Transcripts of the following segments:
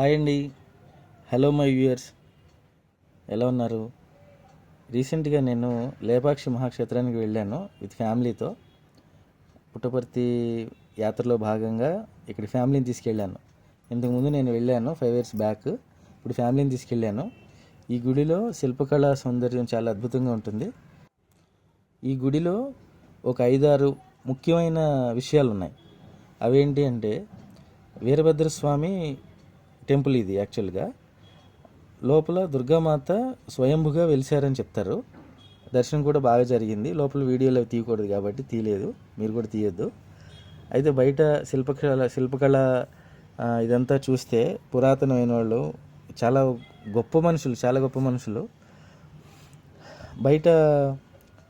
Hi అండి. Hello my viewers. ఎలా ఉన్నారు? రీసెంట్గా నేను లేపాక్షి మహాక్షేత్రానికి వెళ్ళాను విత్ ఫ్యామిలీతో. పుట్టపర్తి యాత్రలో భాగంగా ఇక్కడ ఫ్యామిలీని తీసుకెళ్ళాను. ఇంతకుముందు నేను వెళ్ళాను ఫైవ్ ఇయర్స్ బ్యాక్. ఇప్పుడు ఫ్యామిలీని తీసుకెళ్ళాను. ఈ గుడిలో శిల్పకళా సౌందర్యం చాలా అద్భుతంగా ఉంటుంది. ఈ గుడిలో ఒక ఐదారు ముఖ్యమైన విషయాలు ఉన్నాయి అవేంటి అంటే వీరభద్రస్వామి టెంపుల్ ఇది యాక్చువల్గా. లోపల దుర్గామాత స్వయంభుగా వెలిశారని చెప్తారు. దర్శనం కూడా బాగా జరిగింది. లోపల వీడియోలు అవి తీయకూడదు కాబట్టి తీయలేదు. మీరు కూడా తీయొద్దు. అయితే బయట శిల్పకళ శిల్పకళ ఇదంతా చూస్తే పురాతనమైన వాళ్ళు చాలా గొప్ప మనుషులు చాలా గొప్ప మనుషులు. బయట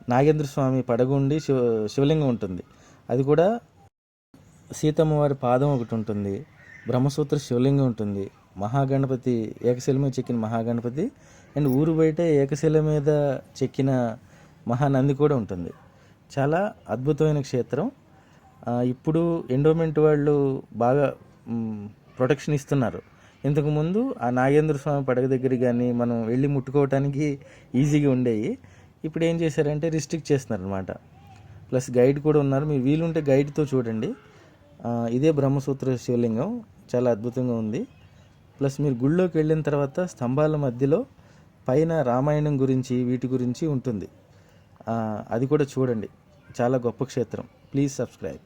నాగేంద్ర స్వామి పడగుండి శివ శివలింగం ఉంటుంది. అది కూడా సీతమ్మ వారి పాదం ఒకటి ఉంటుంది. బ్రహ్మసూత్ర శివలింగం ఉంటుంది. మహాగణపతి ఏకశిల మీద చెక్కిన మహాగణపతి అండ్ ఊరు బయట ఏకశిల మీద చెక్కిన మహానంది కూడా ఉంటుంది. చాలా అద్భుతమైన క్షేత్రం. ఇప్పుడు ఎండోమెంట్ వాళ్ళు బాగా ప్రొటెక్షన్ ఇస్తున్నారు. ఇంతకుముందు ఆ నాగేంద్ర స్వామి పడగ దగ్గర కానీ మనం వెళ్ళి ముట్టుకోవటానికి ఈజీగా ఉండేవి ఇప్పుడు ఏం చేశారంటే రిస్ట్రిక్ట్ చేస్తున్నారు అనమాట ప్లస్ గైడ్ కూడా ఉన్నారు. మీరు వీలుంటే గైడ్తో చూడండి. ఇదే బ్రహ్మసూత్ర శివలింగం. చాలా అద్భుతంగా ఉంది. ప్లస్ మీరు గుళ్ళోకి వెళ్ళిన తర్వాత స్తంభాల మధ్యలో పైన రామాయణం గురించి వీటి గురించి ఉంటుంది. అది కూడా చూడండి. చాలా గొప్ప క్షేత్రం. Please subscribe